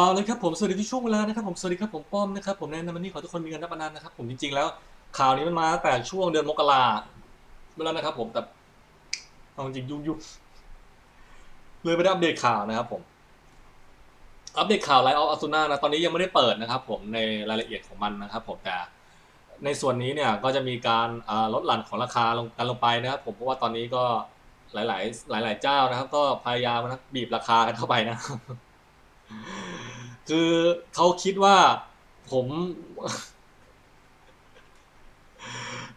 เอาเลยครับผมสวัสดีที่ช่วงเวลานะครับผมสวัสดีครับผมป้อมนะครับผมแนะนำวันนี้ขอทุกคนมีเงินนับประนานนะครับผมจริงๆแล้ว ข่าวนี้มันมาตั้งแต่ช่วงเดือนมกราเมื่อแล้วนะครับ ผมแต่เอาจริงยุ่งยุ่งเลยไม่ได้อัปเดตข่าวนะครับ ผม อัปเดตข่าวไลออฟอาซูน่านะตอนนี้ยังไม่ได้เปิดนะครับ ผมในรายละเอียดของมันนะครับ ผมแต่ในส่วนนี้เนี่ยก็จะมีการลดหลั่นของราคาลงกันลงไปนะครับ ผมเพราะว่าตอนนี้ก็หลาย ๆ หลาย ๆ เจ้านะครับ ก็พยายามนะบีบราคากันเข้าไปนะครับ คือเขาคิดว่าผม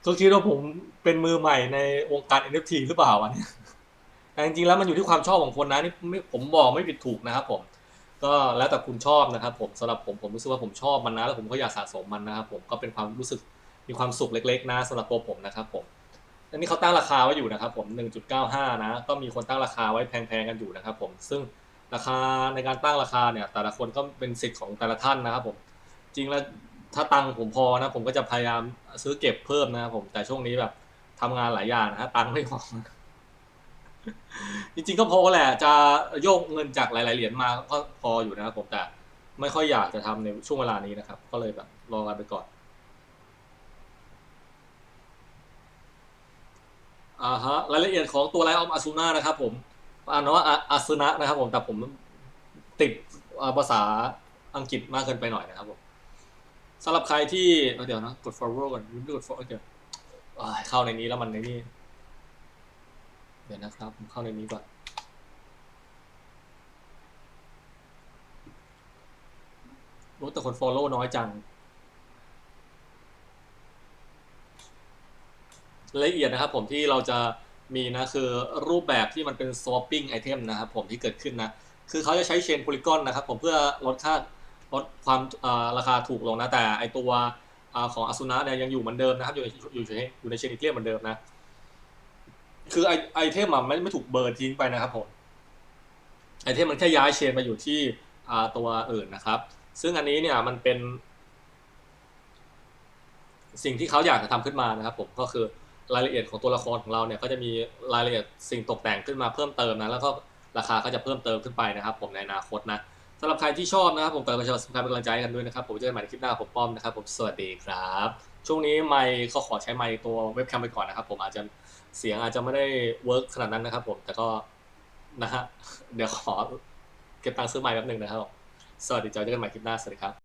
เขาคิดว่าผมเป็นมือใหม่ในวงการ NFT หรือเปล่าวะเนี่ยแต่จริงๆแล้วมันอยู่ที่ความชอบของคนนะนี่ไม่ผมบอกไม่ผิดถูกนะครับผม ก็แล้วแต่คุณชอบนะครับ ผมสำหรับผมผมรู้สึกว่าผมชอบมันนะแล้วผมก็อยากสะสมมันนะครับ ผมก็เป็นความรู้สึกมีความสุขเล็ก ๆ นะสำหรับตัวผมนะครับ ผมอันนี้เขาตั้งราคาไว้อยู่นะครับ ผม 1.95 นะ ก็มีคนตั้งราคาไว้แพงๆกันอยู่นะครับ ผมซึ่ง ราคาในการตั้งราคาเนี่ย แต่ละคนก็เป็นสิทธิ์ของแต่ละท่านนะครับผมจริงแล้วถ้าตังค์ผมพอนะ ผมก็จะพยายามซื้อเก็บเพิ่มนะครับผมแต่ช่วงนี้แบบทำงานหลายอย่างนะฮะตังค์ไม่พอจริงๆก็พอแหละ จะโยกเงินจากหลาย ๆเหรียญมาก็พออยู่นะครับผมแต่ไม่ค่อยอยากจะทำในช่วงเวลานี้นะครับ ก็เลยแบบรอกันไปก่อนอ่าฮะรายละเอียดของตัวไลออฟอาซูน่านะครับผม อ่านว่าอาซึนะนะครับ ผมแต่ผมติดภาษาอังกฤษมากเกินไปหน่อยนะครับผมสำหรับใครที่เเดี๋ยวนะกด follow ก่อนลืมกด follow โอเคอ่าเข้าในนี้แล้วมันในนี้เดี๋ยวนะครับผมเข้าในนี้ก่อนรู้แต่คน follow น้อยจังรายละเอียดนะครับผมที่เราจะ มีนะคือรูปแบบที่มันเป็น swapping item นะครับผมที่เกิดขึ้นนะ คือเขาจะใช้เชนโพลิกอนนะครับผมเพื่อลดค่าลดความราคาถูกลงนะ แต่ไอตัวอของอาซูนะเนี่ยยังอยู่เหมือนเดิมนะครับอยู่ในอยู่ในอยู่ในเชนอีเทียเหมือนเดิมนะ คือไอไอเทมอะไม่ไม่ถูกเบิร์ทิ้งไปนะครับผมไอเทมมันแค่ย้ายเชนมาอยู่ที่ตัวอื่นนะครับ ซึ่งอันนี้เนี่ยมันเป็น สิ่งที่เขาอยากจะทำขึ้นมานะครับ ผมก็คือ รายละเอียดของตัวละครของเราเนี่ยก็จะมีรายละเอียดสิ่งตกแต่งขึ้นมาเพิ่มเติมนะแล้วก็ราคาก็จะเพิ่มเติมขึ้นไปนะครับ ผมในอนาคตนะสำหรับใครที่ชอบนะครับผมก็ประชาสัมพันธ์เป็นกำลังใจกันด้วยนะครับผมเจอกันใหม่ในคลิปหน้าผมป้อมนะครับผมสวัสดีครับ ช่วงนี้ไมค์ก็ขอใช้ไมค์ตัวเว็บแคมไปก่อนนะครับ ผมอาจจะเสียงอาจจะไม่ได้เวิร์กขนาดนั้นนะครับ ผมแต่ก็นะฮะเดี๋ยวขอเก็บตังค์ซื้อไมค์แป๊บหนึ่งนะครับสวัสดีเจอกันใหม่คลิปหน้าสวัสดีครับ